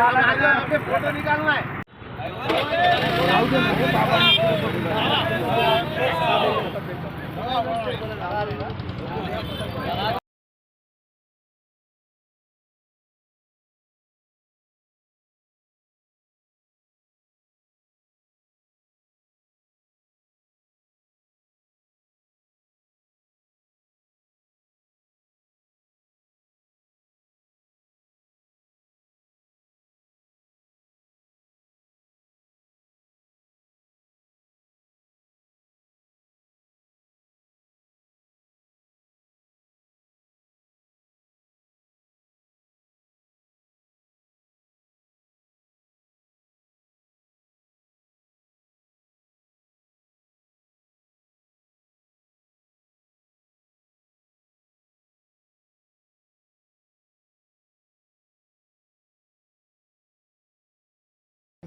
Marks रुपये photo निकालना है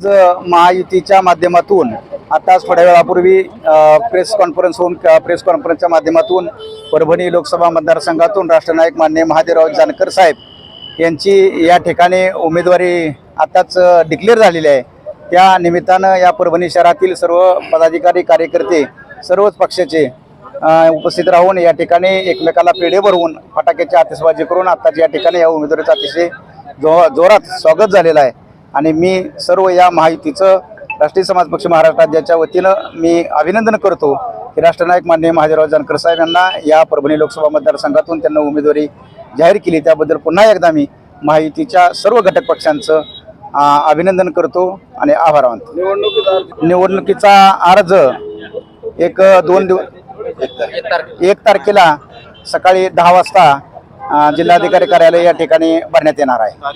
आज महायुतीच्या माध्यमातून आताच थोड्या वेळापूर्वी प्रेस कॉन्फरन्स होऊन प्रेस कॉन्फरन्सच्या माध्यमातून परभणी लोकसभा मतदारसंघातून राष्ट्रनायक मान्य महादेवराव जानकर साहेब यांची या ठिकाणी उमेदवारी आताच डिक्लेअर झालेली आहे. त्या निमित्तानं या परभणी शहरातील सर्व पदाधिकारी कार्यकर्ते सर्वच पक्षाचे उपस्थित राहून या ठिकाणी एकमेकाला पेढे भरवून फटाक्याची आतिषबाजी करून आताच या ठिकाणी या उमेदवारीचं अतिशय जो जोरात स्वागत झालेलं आहे. आणि मी सर्व या महायुतीचं राष्ट्रीय समाज पक्ष महाराष्ट्र राज्याच्या वतीनं मी अभिनंदन करतो की राष्ट्रनायक मान्य महादेवराव जानकर साहेब यांना या परभणी लोकसभा मतदारसंघातून त्यांना उमेदवारी जाहीर केली. त्याबद्दल पुन्हा एकदा मी महायुतीच्या सर्व घटक पक्षांचं अभिनंदन करतो आणि आभार मानतो. निवडणुकीचा अर्ज एक दोन दिवस एक तारखेला सकाळी दहा वाजता जिल्हाधिकारी कार्यालय या ठिकाणी भरण्यात येणार आहे.